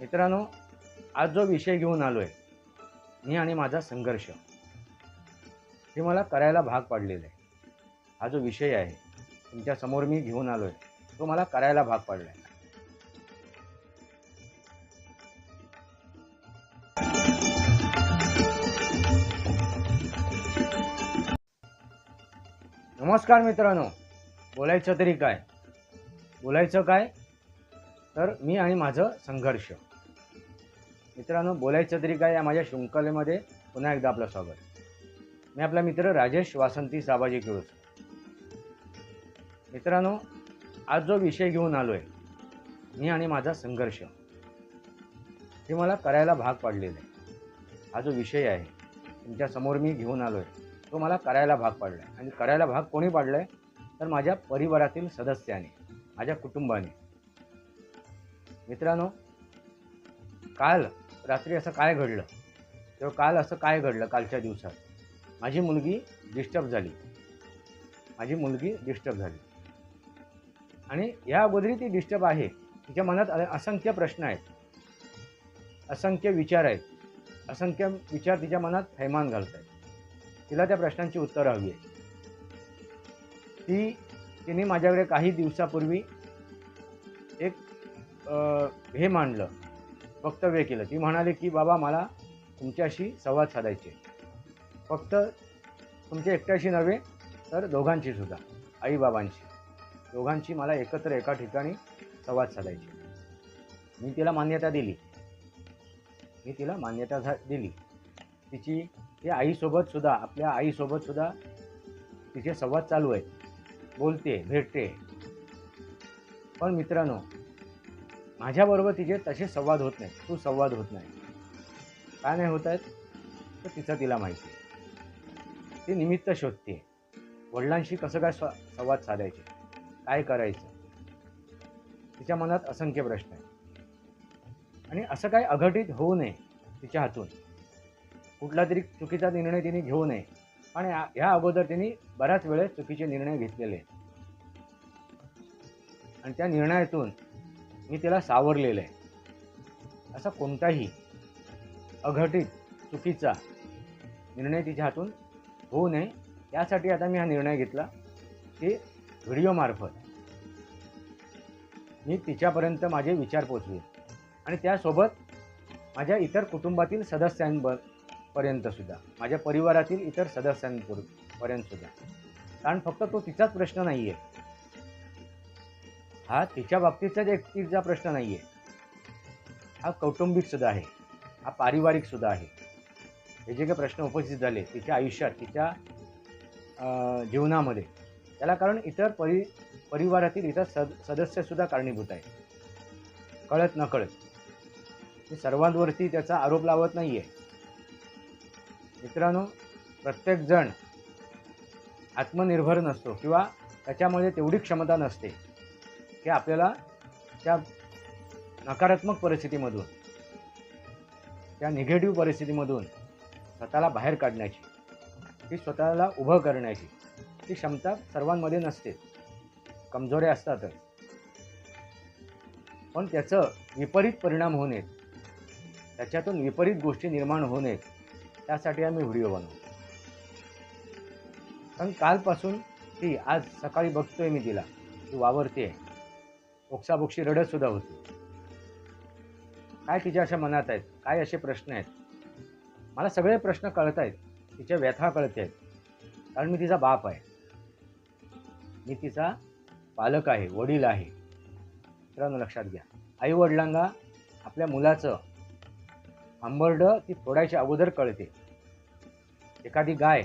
मित्रांनो आज जो विषय घेऊन आलो आहे मी आणि माझा संघर्ष हे मला करायला भाग पाडलेलं आहे. हा जो विषय आहे तुमच्यासमोर मी घेऊन आलो आहे तो मला करायला भाग पाडला आहे नमस्कार मित्रांनो बोलायचं तरी काय? बोलायचं काय? तर मी आणि माझं संघर्ष. मित्रांनो बोलायचं तरी काय या माझ्या शृंखलेमध्ये? पुन्हा एकदा आपलं स्वागत. मी आपला मित्र राजेश वासंती साबाजी केळूस मित्रांनो आज जो विषय घेऊन आलो आहे मी आणि माझा संघर्ष हे मला करायला भाग पाडलेलं आहे. हा जो विषय आहे तुमच्यासमोर मी घेऊन आलो आहे तो मला करायला भाग पाडला आहे आणि करायला भाग कोणी पाडला आहे तर माझ्या परिवारातील सदस्याने माझ्या कुटुंबाने. मित्रांनो काल रात्री असं काय घडलं? किंवा काल असं काय घडलं कालच्या दिवसात? माझी मुलगी डिस्टर्ब झाली. माझी मुलगी डिस्टर्ब झाली. आणि या अगोदरी ती डिस्टर्ब आहे. तिच्या मनात असंख्य प्रश्न आहेत. असंख्य विचार आहेत. असंख्य विचार तिच्या मनात थैमान घालत आहेत तिला त्या प्रश्नांची उत्तरं हवी आहेत. ती तिने माझ्याकडे काही दिवसापूर्वी एक हे मांडलं. वक्तव्य केलं. ती म्हणाली की बाबा मला तुमच्याशी संवाद साधायचे. फक्त तुमच्या एकट्याशी नव्हे तर दोघांची सुद्धा आईबाबांची दोघांची मला एकत्र एका ठिकाणी संवाद साधायचे. मी तिला मान्यता दिली. मी तिला मान्यता झा दिली. तिची ती आईसोबत सुद्धा आपल्या आईसोबत सुद्धा तिचे संवाद चालू आहे बोलते भेटते. पण मित्रांनो माझ्याबरोबर तिचे तसे संवाद होत नाही सुसंवाद होत नाही. काय नाही होत आहेत? तर तिचं तिला माहिती आहे. ती निमित्त शोधते. वडिलांशी कसं काय स्व संवाद साधायचे? काय करायचं? तिच्या मनात असंख्य प्रश्न आहे आणि असं काय अघटित होऊ नये तिच्या हातून. कुठला तरी चुकीचा निर्णय तिने घेऊ नये. आणि ह्या अगोदर तिने बऱ्याच वेळेस चुकीचे निर्णय घेतलेले आहेत. आणि त्या निर्णयातून मी तिला सावरलेलं आहे. असा कोणताही अघटित चुकीचा निर्णय तिच्या हातून होऊ नये. त्यासाठी आता मी हा निर्णय घेतला की व्हिडिओमार्फत मी तिच्यापर्यंत माझे विचार पोचवे आणि त्यासोबत माझ्या इतर कुटुंबातील सदस्यांब पर्यंतसुद्धा माझ्या परिवारातील इतर सदस्यांपर्यंतसुद्धा कारण फक्त तो तिचाच प्रश्न नाही आहे हा तिच्या बाबतीचाच एकटीचा प्रश्न नाही आहे हा कौटुंबिकसुद्धा आहे. हा पारिवारिकसुद्धा आहे. हे जे काही प्रश्न उपस्थित झाले तिच्या आयुष्यात तिच्या जीवनामध्ये त्याला कारण इतर परि परिवारातील इतर सद सदस्यसुद्धा कारणीभूत आहे कळत नकळत. मी सर्वांवरती त्याचा आरोप लावत नाही आहे मित्रांनो प्रत्येकजण आत्मनिर्भर नसतो किंवा त्याच्यामध्ये तेवढी क्षमता नसते. की आपल्याला त्या नकारात्मक परिस्थितीमधून त्या निगेटिव्ह परिस्थितीमधून स्वतःला बाहेर काढण्याची ती स्वतःला उभं करण्याची ती क्षमता सर्वांमध्ये नसते. कमजोऱ्या असतातच. पण त्याचं विपरीत परिणाम होऊ नयेत. त्याच्यातून विपरीत गोष्टी निर्माण होऊ नयेत. त्यासाठी आम्ही व्हिडिओ बनवतो कारण कालपासून ती आज सकाळी बघतोय मी तिला. ती वावरते ओक्साबोक्षी रडतसुद्धा होती. काय तिच्या अशा मनात आहेत? काय असे प्रश्न आहेत? मला सगळे प्रश्न कळत आहेत. तिच्या व्यथा कळते आहेत. कारण मी तिचा बाप आहे. मी तिचा पालक आहे वडील आहे. मित्रांनो लक्षात घ्या. आई वडिलांना आपल्या मुलाचं हंबरडं ती फोडायच्या अगोदर कळते. एखादी गाय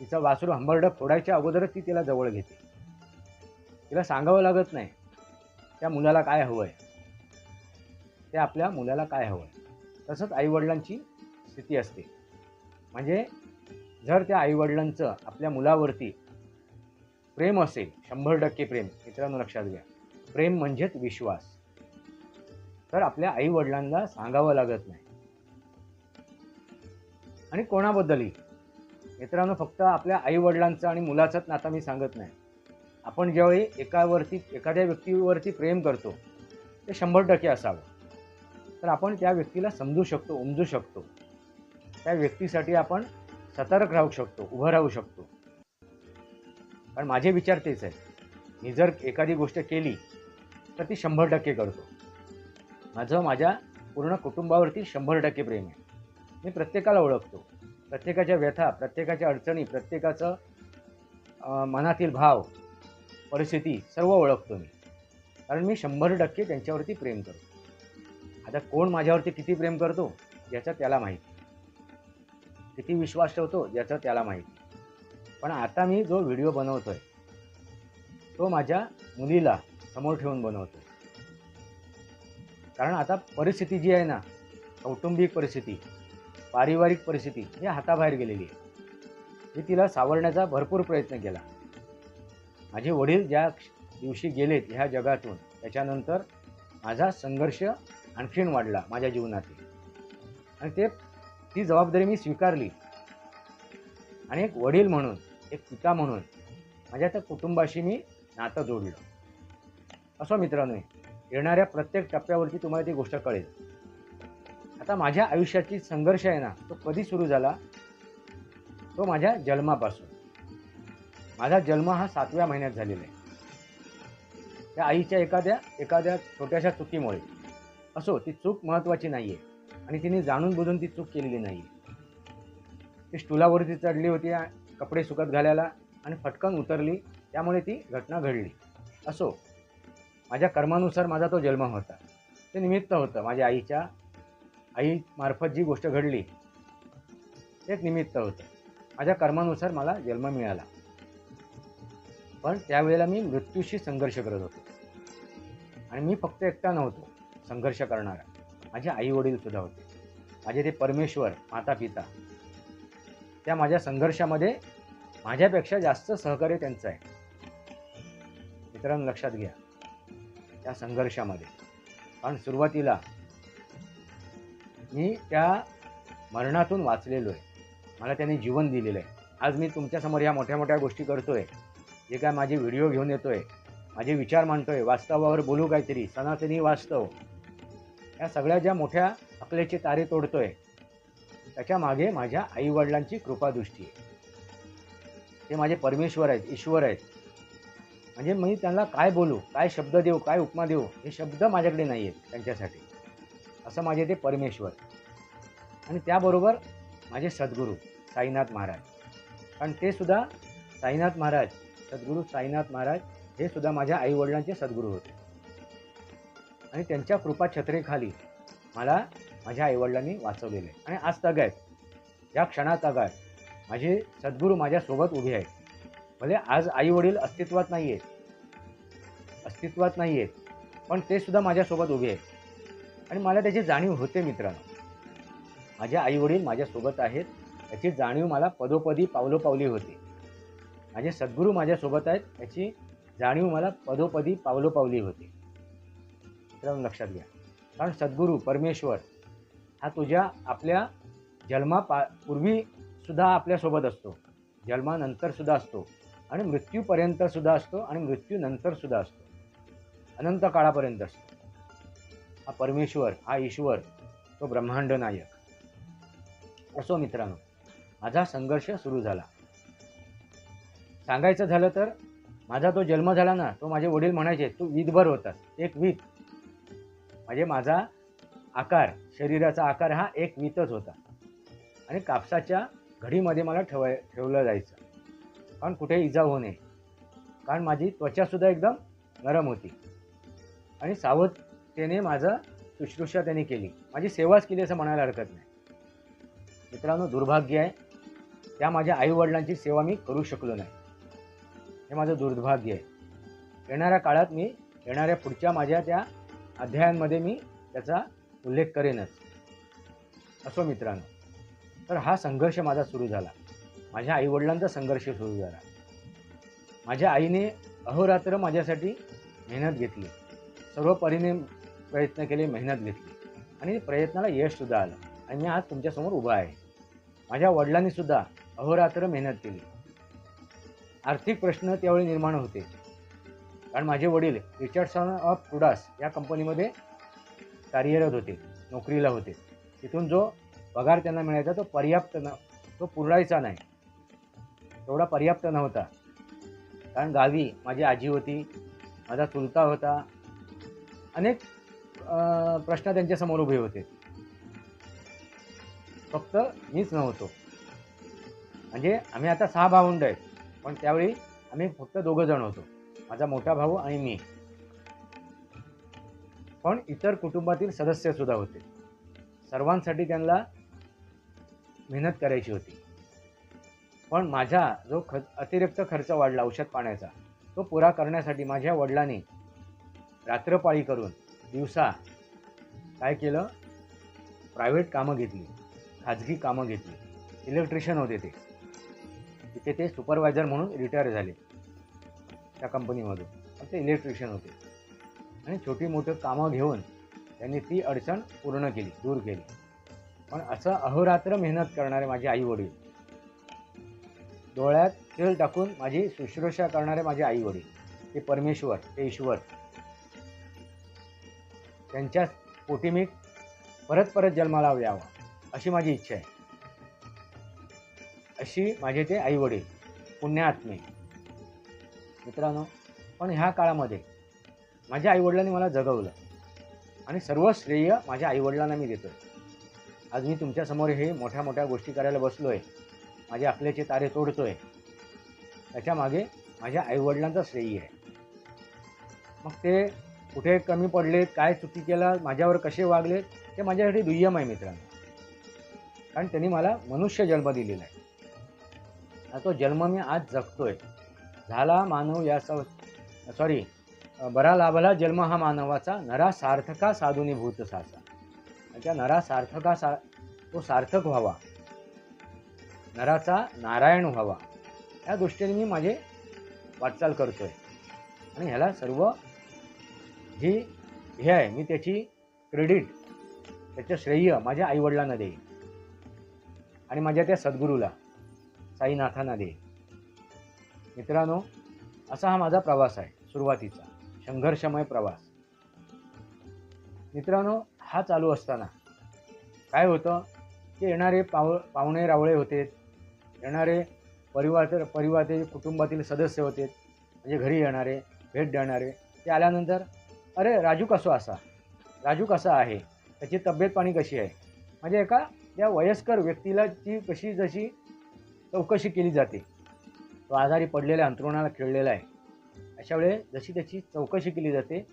तिचं वासरू हंबरडं फोडायच्या अगोदरच ती तिला जवळ घेते. तिला सांगावं लागत नाही. त्या मुलाला काय हवं आहे ते आपल्या मुलाला काय हवं आहे तसंच आईवडिलांची स्थिती असते. म्हणजे जर त्या आईवडिलांचं आपल्या मुलावरती प्रेम असेल शंभर टक्के प्रेम मित्रांनो लक्षात घ्या. प्रेम म्हणजेच विश्वास. तर आपल्या आईवडिलांना सांगावं लागत नाही. आणि कोणाबद्दलही. मित्रांनो फक्त आपल्या आईवडिलांचं आणि मुलाचंच नातं मी सांगत नाही. आपण ज्यावेळी एकावरती एखाद्या व्यक्तीवरती प्रेम करतो ते शंभर टक्के असावं. तर आपण त्या व्यक्तीला समजू शकतो उमजू शकतो. त्या व्यक्तीसाठी आपण सतर्क राहू शकतो उभं राहू शकतो. कारण माझे विचार तेच आहेत. मी जर एखादी गोष्ट केली तर ती शंभर टक्के करतो. माझं माझ्या पूर्ण कुटुंबावरती शंभर टक्के प्रेम आहे. मी प्रत्येकाला ओळखतो. प्रत्येकाच्या व्यथा प्रत्येकाच्या अडचणी प्रत्येकाचं मनातील भाव परिस्थिती सर्व ओळखतो मी. कारण मी शंभर टक्के त्यांच्यावरती प्रेम करतो. आता कोण माझ्यावरती किती प्रेम करतो याचं त्याला माहिती किती विश्वास ठेवतो याचं त्याला माहिती पण आता मी जो व्हिडिओ बनवतोय तो माझ्या मुलीला समोर ठेवून बनवतोय. कारण आता परिस्थिती जी आहे ना कौटुंबिक परिस्थिती पारिवारिक परिस्थिती हे हाताबाहेर गेलेली आहे. मी तिला सावरण्याचा भरपूर प्रयत्न केला. माझे वडील ज्या दिवशी गेलेत ह्या जगातून त्याच्यानंतर माझा संघर्ष आणखीन वाढला माझ्या जीवनातील. आणि ते ती जबाबदारी मी स्वीकारली. आणि एक वडील म्हणून एक पिता म्हणून माझ्या त्या कुटुंबाशी मी नातं जोडलं. असं मित्रांनो येणाऱ्या प्रत्येक टप्प्यावरती तुम्हाला ती गोष्ट कळेल. आता माझ्या आयुष्याची संघर्ष आहे ना तो कधी सुरू झाला? तो माझ्या जन्मापासून. माझा जन्म हा सातव्या महिन्यात झालेला आहे. त्या आईच्या एखाद्या एखाद्या छोट्याशा चुकीमुळे. असो ती चूक महत्त्वाची नाही आहे आणि तिने जाणून बुजून ती चूक केलेली नाही ती स्टुलावरती चढली होती कपडे सुकत घालायला आणि फटकन उतरली. त्यामुळे ती घटना घडली. असो माझ्या कर्मानुसार माझा तो जन्म होता. ते निमित्त होतं. माझ्या आईच्या आईमार्फत जी गोष्ट घडली ते एक निमित्त होतं. माझ्या कर्मानुसार मला जन्म मिळाला. पण त्यावेळेला मी मृत्यूशी संघर्ष करत होतो. आणि मी फक्त एकटा नव्हतो संघर्ष करणारा. माझे आई वडील सुद्धा होते. माझे ते परमेश्वर माता पिता त्या माझ्या संघर्षामध्ये माझ्यापेक्षा जास्त सहकार्य त्यांचं आहे. मित्रांनो लक्षात घ्या. त्या संघर्षामध्ये. कारण सुरुवातीला मी त्या मरणातून वाचलेलो आहे. मला त्यांनी जीवन दिलेलं आहे. आज मी तुमच्यासमोर ह्या मोठ्या मोठ्या गोष्टी करतो आहे जे काय माझे व्हिडिओ घेऊन येतोय माझे विचार मांडतोय वास्तवावर बोलू काहीतरी सनातनी वास्तव या सगळ्या ज्या मोठ्या अकलेचे तारे तोडतोय त्याच्यामागे माझ्या आईवडिलांची कृपादृष्टी आहे. ते माझे परमेश्वर आहेत ईश्वर आहेत. म्हणजे मी त्यांना काय बोलू काय शब्द देऊ काय उपमा देऊ हे शब्द माझ्याकडे नाही आहेत त्यांच्यासाठी. असं माझे ते परमेश्वर. आणि त्याबरोबर माझे सद्गुरू साईनाथ महाराज. कारण ते सुद्धा साईनाथ महाराज सद्गुरू साईनाथ महाराज हे सुद्धा माझ्या आईवडिलांचे सद्गुरू होते. आणि त्यांच्या कृपा छत्रेखाली मला माझ्या आईवडिलांनी वाचवलेले. आणि आज तग आहेत. या क्षणात तगायत माझे सद्गुरू माझ्यासोबत उभे आहेत. भले आज आईवडील अस्तित्वात नाही आहेत अस्तित्वात नाही आहेत पण ते सुद्धा माझ्यासोबत उभे आहेत. आणि मला त्याची जाणीव होते मित्रांनो. माझे आईवडील माझ्यासोबत आहेत. याची जाणीव मला पदोपदी पावलोपावली होती. माझे सद्गुरू माझ्यासोबत आहेत. याची जाणीव मला पदोपदी पावलोपावली होती. मित्रांनो लक्षात घ्या. कारण सद्गुरू परमेश्वर हा तुझ्या आपल्या जन्मा पा पूर्वीसुद्धा आपल्यासोबत असतो. जन्मानंतर सुद्धा असतो. आणि मृत्यूपर्यंतसुद्धा असतो आणि मृत्यूनंतर सुद्धा असतो. अनंत काळापर्यंत असतो. हा परमेश्वर हा ईश्वर तो ब्रह्मांड नायक. असो मित्रांनो माझा संघर्ष सुरू झाला. सांगायचं झालं तर माझा तो जन्म झाला ना तो माझे वडील म्हणायचे तू वीतभर होतास एक वीत. म्हणजे माझा आकार शरीराचा आकार हा एक वीतच होता. आणि कापसाच्या घडीमध्ये मला ठेवाय ठेवलं जायचं. कारण कुठे इजा होऊ नये. कारण माझी त्वचासुद्धा एकदम नरम होती. आणि सावधतेने माझं शुश्रूषा त्यांनी केली. माझी सेवाच केली असं म्हणायला हरकत नाही. मित्रांनो दुर्भाग्य आहे. त्या माझ्या आईवडिलांची सेवा मी करू शकलो नाही. हे माझं दुर्भाग्य आहे. येणाऱ्या काळात मी येणाऱ्या पुढच्या माझ्या त्या अध्यायांमध्ये मी त्याचा उल्लेख करेनच. असो मित्रांनो तर हा संघर्ष माझा सुरू झाला. माझ्या आईवडिलांचा संघर्ष सुरू झाला. माझ्या आईने अहोरात्र माझ्यासाठी मेहनत घेतली. सर्व परीने प्रयत्न केले मेहनत घेतली. आणि प्रयत्नाला यशसुद्धा आलं. आणि मी आज तुमच्यासमोर उभा आहे. माझ्या वडिलांनीसुद्धा अहोरात्र मेहनत केली. आर्थिक प्रश्न त्यावेळी निर्माण होते. कारण माझे वडील रिचर्डसन ऑफ टुडास या कंपनीमध्ये कार्यरत होते नोकरीला होते. तिथून जो पगार त्यांना मिळायचा तो पर्याप्त न तो पुरडायचा नाही. तेवढा पर्याप्त नव्हता. कारण गावी माझी आजी होती माझा चुलता होता. अनेक प्रश्न त्यांच्यासमोर उभे होते. फक्त मीच नव्हतो. म्हणजे आम्ही आता सहा भावंड आहेत. पण त्यावेळी आम्ही फक्त दोघं जण होतो. माझा मोठा भाऊ आणि मी. पण इतर कुटुंबातील सदस्यसुद्धा होते. सर्वांसाठी त्यांना मेहनत करायची होती. पण माझा जो ख अतिरिक्त खर्च वाढला औषध पाण्याचा तो पुरा करण्यासाठी माझ्या वडिलांनी रात्रपाळी करून दिवसा काय केलं? प्रायव्हेट कामं घेतली. खाजगी कामं घेतली. इलेक्ट्रिशियन होते ते. तिथे ते सुपरवायझर म्हणून रिटायर झाले. त्या कंपनीमधून ते इलेक्ट्रिशियन होते. आणि छोटी मोठी कामं घेऊन त्यांनी ती अडचण पूर्ण केली दूर केली. पण असं अहोरात्र मेहनत करणारे माझे आई वडील डोळ्यात तेल टाकून माझी शुश्रूषा करणारे माझे आई वडील ते परमेश्वर ते ईश्वर त्यांच्या पोटी मी परत परत जन्माला यावा अशी माझी इच्छा आहे. अशी माझे ते आई वडील पुण्यात्मे मित्रांनो पण ह्या काळामध्ये माझ्या आईवडिलांनी मला जगवलं आणि सर्व श्रेय माझ्या आईवडिलांना मी देतो आज मी तुमच्यासमोर हे मोठ्या मोठ्या गोष्टी करायला बसलो आहे माझे आपल्याचे तारे तोडतो आहे त्याच्यामागे माझ्या आईवडिलांचं श्रेय आहे. मग ते कुठे कमी पडलेत काय चुकी केला माझ्यावर कसे वागलेत ते माझ्यासाठी दुय्यम आहे मित्रांनो. कारण त्यांनी मला मनुष्य जन्म दिलेला आहे. तो जन्म मी आज जगतोय. झाला मानव या सॉरी बरा लाभला जन्म हा मानवाचा नरा सार्थका साधुनी भूत साचा. त्या नरा सार्थका सा तो सार्थक व्हावा. नराचा नारायण व्हावा. या दृष्टीने मी माझे वाटचाल करतोय. आणि ह्याला सर्व जी हे आहे मी त्याची क्रेडिट त्याचं श्रेय माझ्या आईवडिलांना देईन. आणि माझ्या त्या सद्गुरूला. साईनाथांना दे. मित्रांनो असा हा माझा प्रवास आहे सुरुवातीचा. संघर्षमय प्रवास. मित्रांनो हा चालू असताना काय होतं? की येणारे पाव पाहुणे रावळे होते येणारे परिवार परिवारातील कुटुंबातील सदस्य होते म्हणजे घरी येणारे भेट देणारे ते आल्यानंतर अरे राजू कसो असा? राजू कसा आहे? त्याची तब्येत पाणी कशी आहे? म्हणजे एका या वयस्कर व्यक्तीला ती कशी जशी चौकशी केली जाते. तो आजारी पडलेल्या अंतरुणाला खेळलेला आहे. अशा वेळेस जशी त्याची चौकशी केली जाते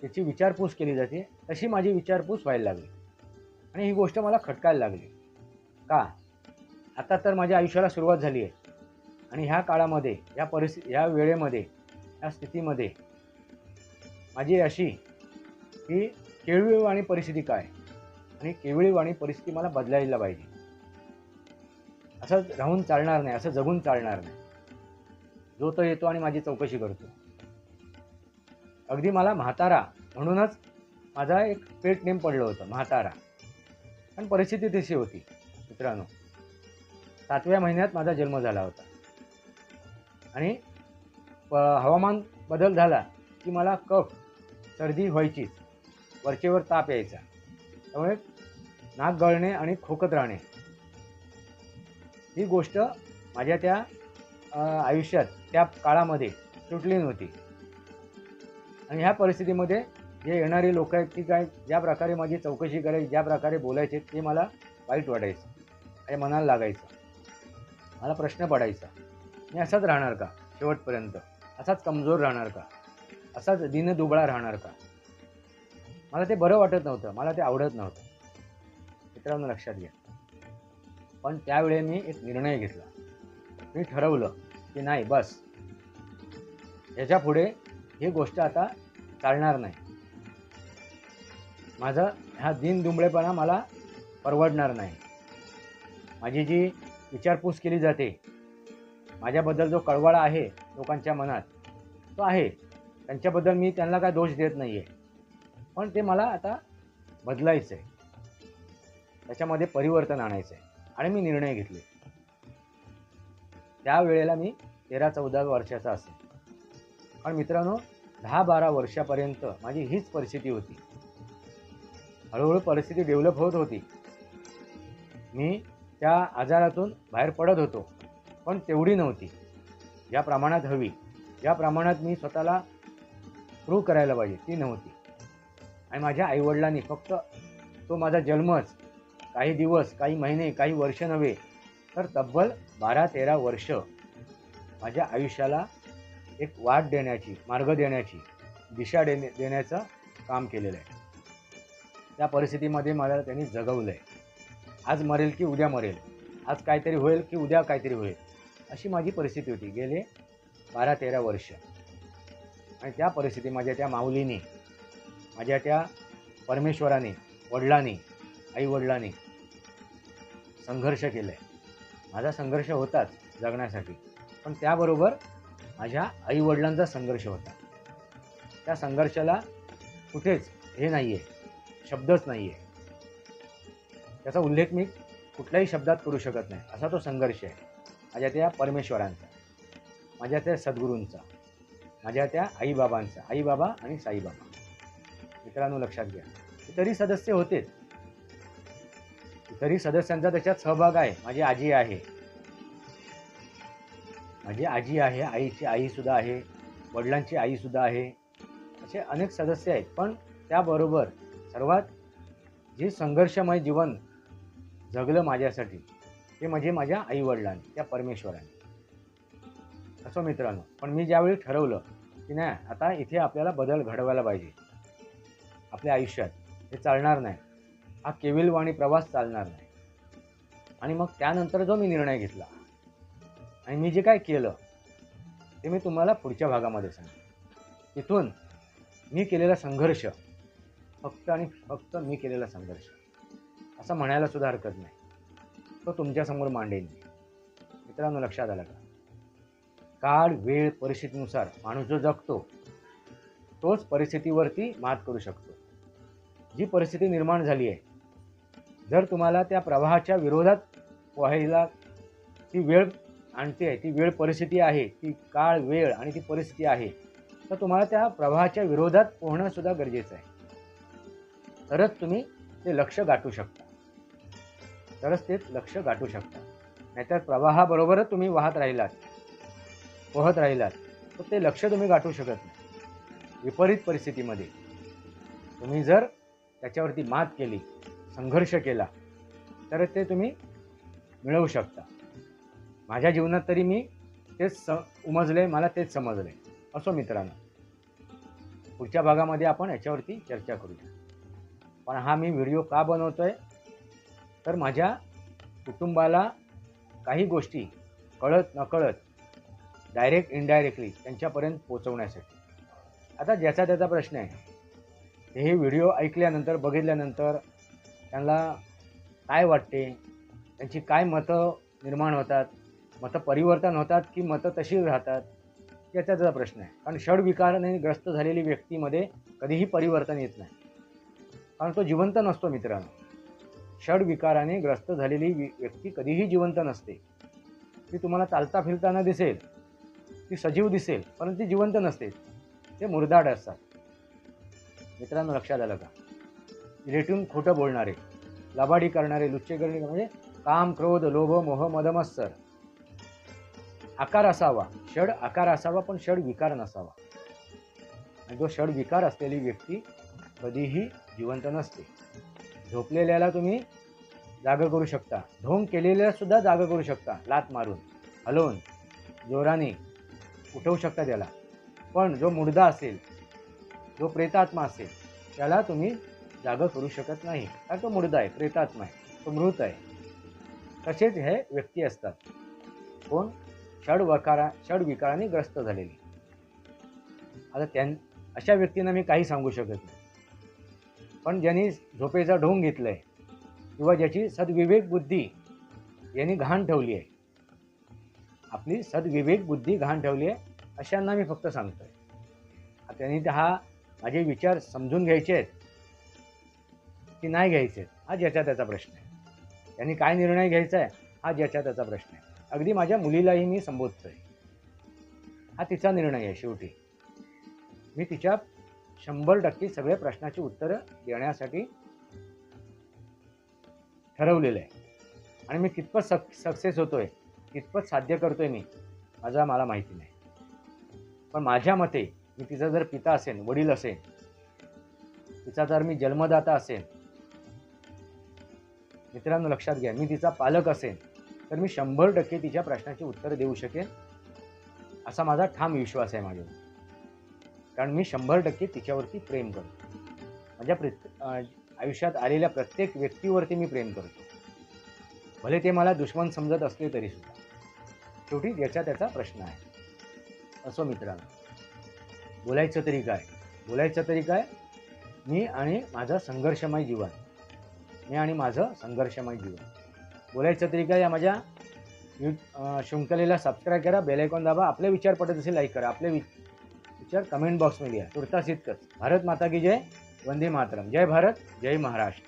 त्याची विचारपूस केली जाते तशी माझी विचारपूस व्हायला लागली. आणि ही गोष्ट मला खटकायला लागली. का? आता तर माझ्या आयुष्याला सुरुवात झाली आहे. आणि ह्या काळामध्ये या परिस्थिती ह्या वेळेमध्ये ह्या स्थितीमध्ये माझी अशी की केळवीवाणी परिस्थिती काय? आणि केवळीवाणी परिस्थिती मला बदलायला पाहिजे. असं राहून चालणार नाही असं जगून चालणार नाही. जो तो येतो आणि माझी चौकशी करतो. अगदी मला म्हातारा म्हणूनच माझा एक पेट नेम पडलं होतं म्हातारा. पण परिस्थिती तशी होती मित्रांनो. सातव्या महिन्यात माझा जन्म झाला होता. आणि प हवामान बदल झाला की मला कफ सर्दी व्हायचीच वरचेवर ताप यायचा. त्यामुळे नाक गळणे आणि खोकत राहणे. ही गोष्ट माझ्या त्या आयुष्यात त्या काळामध्ये सुटली नव्हती. आणि ह्या परिस्थितीमध्ये जे येणारे लोक आहेत की काय ज्या प्रकारे माझी चौकशी करायची ज्या प्रकारे बोलायचे ते मला वाईट वाटायचं. आणि मनाला लागायचं. मला प्रश्न पडायचा. मी असाच राहणार का शेवटपर्यंत? असाच कमजोर राहणार का? असाच दिनदुबळा राहणार का? मला ते बरं वाटत नव्हतं. मला ते आवडत नव्हतं. मित्रांनो लक्षात घ्या. पण त्यावेळी मी एक निर्णय घेतला. मी ठरवलं की नाही बस. ह्याच्या पुढे ही गोष्ट आता चालणार नाही. माझा हा दिनदुंबळेपणा मला परवडणार नाही. माझी जी विचारपूस केली जाते माझ्याबद्दल जो कळवळा आहे लोकांच्या मनात तो आहे. त्यांच्याबद्दल मी त्यांना काय दोष देत नाही आहे पण ते मला आता बदलायचं आहे त्याच्यामध्ये परिवर्तन आणायचं आहे आणि मी निर्णय घेतले. त्यावेळेला मी तेरा चौदा वर्षाचा असेल पण मित्रांनो दहा बारा वर्षापर्यंत माझी हीच परिस्थिती होती. हळूहळू परिस्थिती डेव्हलप होत होती. मी त्या आजारातून बाहेर पडत होतो पण तेवढी नव्हती. ज्या प्रमाणात हवी ज्या प्रमाणात मी स्वतःला प्रूव्ह करायला पाहिजे ती नव्हती. आणि माझ्या आईवडिलांनी फक्त तो माझा जन्मच काही दिवस काही महिने काही वर्ष नव्हे तर तब्बल बारा तेरा वर्ष माझ्या आयुष्याला एक वाट देण्याची मार्ग देण्याची दिशा देणे देण्याचं काम केलेलं आहे. त्या परिस्थितीमध्ये मला त्यांनी जगवलं आहे आज मरेल की उद्या मरेल? आज काहीतरी होईल की उद्या काहीतरी होईल? अशी माझी परिस्थिती होती. गेले बारा तेरा वर्ष. आणि त्या परिस्थिती माझ्या त्या माऊलीने माझ्या त्या परमेश्वराने वडिलांनी आईवडिलांनी संघर्ष केला आहे माझा संघर्ष होताच जगण्यासाठी. पण त्याबरोबर माझ्या आईवडिलांचा संघर्ष होता. त्या संघर्षाला कुठेच हे नाही आहे शब्दच नाही आहे त्याचा उल्लेख मी कुठल्याही शब्दात करू शकत नाही. असा तो संघर्ष आहे. माझ्या त्या परमेश्वरांचा माझ्या त्या सद्गुरूंचा माझ्या त्या आईबाबांचा आईबाबा आणि साईबाबा. मित्रांनो लक्षात घ्या. तरी सदस्य होतेच. तरी सदस्यांचा त्याच्यात सहभाग आहे. माझी आजी आहे. माझी आजी आहे आईची आईसुद्धा आहे वडिलांची आईसुद्धा आहे. असे अनेक सदस्य आहेत. पण त्याबरोबर सर्वात जे संघर्षमय जीवन जगलं माझ्यासाठी ते म्हणजे माझ्या आईवडिलांनी त्या परमेश्वराने. असं मित्रांनो पण मी ज्यावेळी ठरवलं की नाही आता इथे आपल्याला बदल घडवायला पाहिजे. आपल्या आयुष्यात. हे चालणार नाही. हा केविलवाणी प्रवास चालणार नाही. आणि मग त्यानंतर जो मी निर्णय घेतला आणि मी जे काय केलं ते मी तुम्हाला पुढच्या भागामध्ये सांगेन तिथून मी केलेला संघर्ष फक्त आणि फक्त मी केलेला संघर्ष. असं म्हणायला सुद्धा हरकत नाही. तो तुमच्यासमोर मांडेन मित्रांनो लक्षात आलं का? काळ वेळ परिस्थितीनुसार माणूस जो जगतो तोच परिस्थितीवरती मात करू शकतो. जी परिस्थिती निर्माण झाली आहे जर तुम्हाला त्या प्रवाहाच्या विरोधात पोहायला ती वेळ आणते आहे ती वेळ परिस्थिती आहे ती काळ वेळ आणि ती परिस्थिती आहे तर तुम्हाला त्या प्रवाहाच्या विरोधात पोहणंसुद्धा गरजेचं आहे. तरच तुम्ही ते लक्ष गाठू शकता. तरच ते लक्ष गाठू शकता. नाहीतर प्रवाहाबरोबरच तुम्ही वाहत राहिलात पोहत राहिलात तर ते लक्ष तुम्ही गाठू शकत नाही. विपरीत परिस्थितीमध्ये तुम्ही जर त्याच्यावरती मात केली संघर्ष केला तर ते तुम्ही मिळवू शकता. माझ्या जीवनात तरी मी तेच स उमजले मला तेच समजले असो मित्रांनो. पुढच्या भागामध्ये आपण याच्यावरती चर्चा करूया. पण हा मी व्हिडिओ का बनवतो आहे तर माझ्या कुटुंबाला काही गोष्टी कळत नकळत डायरेक्ट इनडायरेक्टली त्यांच्यापर्यंत पोचवण्यासाठी. आता ज्याचा त्याचा प्रश्न आहे हे व्हिडिओ ऐकल्यानंतर बघितल्यानंतर त्यांना काय वाटते? त्यांची काय मतं निर्माण होतात? मतं परिवर्तन होतात की मतं तशी राहतात? याचा त्याचा प्रश्न आहे. कारण षडविकाराने ग्रस्त झालेली व्यक्तीमध्ये कधीही परिवर्तन येत नाही. कारण तो जिवंत नसतो मित्रांनो. षडविकाराने ग्रस्त झालेली व्यक्ती कधीही जिवंत नसते. ती तुम्हाला चालता फिरताना दिसेल. ती सजीव दिसेल परंतु ती जिवंत नसते. ते मुरदाड असतात. मित्रांनो लक्षात आलं का? रेटून खोटं बोलणारे लबाडी करणारे लुच्चे करणे म्हणजे काम क्रोध लोभ मोह मदमत्सर आकार असावा षड आकार असावा पण षड विकार नसावा. आणि जो षड विकार असलेली व्यक्ती कधीही जिवंत नसते. झोपलेल्याला तुम्ही जागं करू शकता. ढोंग केलेल्याला सुद्धा जागं करू शकता. लात मारून हलवून जोराने उठवू शकता त्याला. पण जो मुर्दा असेल जो प्रेतात्मा असेल त्याला तुम्ही जागं करू शकत नाही. कारण तो मुर्दा आहे प्रेतात्मा आहे तो मृत आहे. तसेच हे व्यक्ती असतात. कोण? षडवकारा षडविकाराने ग्रस्त झालेली. आता त्यां अशा व्यक्तींना मी काही सांगू शकत नाही. पण ज्यांनी झोपेचा ढोंग घेतला आहे किंवा ज्याची सद्विवेक बुद्धी यांनी घाण ठेवली आहे आपली सद्विवेक बुद्धी घाण ठेवली आहे अशांना मी फक्त सांगतो आहे त्यांनी हा माझे विचार समजून घ्यायचे आहेत. की नाही घ्यायचे हा ज्याचा त्याचा प्रश्न आहे. त्यांनी काय निर्णय घ्यायचा आहे हा ज्याचा त्याचा प्रश्न आहे. अगदी माझ्या मुलीलाही मी संबोधतो आहे हा तिचा निर्णय आहे शेवटी. मी तिच्या शंभर टक्के सगळ्या प्रश्नाची उत्तरं देण्यासाठी ठरवलेलं आहे. आणि मी कितपत सक सक्सेस होतो आहे कितपत साध्य करतो आहे मी माझा मला माहिती नाही. पण माझ्या मते मी तिचा जर पिता असेल वडील असेल तिचा जर मी जन्मदाता असेल मित्रांनो लक्षात घ्या मी तिचा पालक असेन तर मी शंभर टक्के तिच्या प्रश्नाची उत्तरं देऊ शकेन असा माझा ठाम विश्वास आहे माझ्यावर. कारण मी शंभर टक्के तिच्यावरती प्रेम करतो. माझ्या प्रत आयुष्यात आलेल्या प्रत्येक व्यक्तीवरती मी प्रेम करतो. भले ते मला दुश्मन समजत असले तरी सुद्धा. शेवटी ज्याचा त्याचा प्रश्न आहे. असो मित्रांनो बोलायचं तरी काय? बोलायचं तरी काय? मी आणि माझा संघर्षमय जीवन. मी आणि माझं संघर्षमय जीवन. बोलायचं तरी काय या माझ्या यू शृंखलेला सबस्क्राईब करा बेलायकॉन दाबा आपले विचार पडत असेल लाईक करा. आपले वि विचार कमेंट बॉक्समध्ये या. तुर्तास इतकंच. भारत माता की जय वंदे मातरम. जय भारत जय महाराष्ट्र.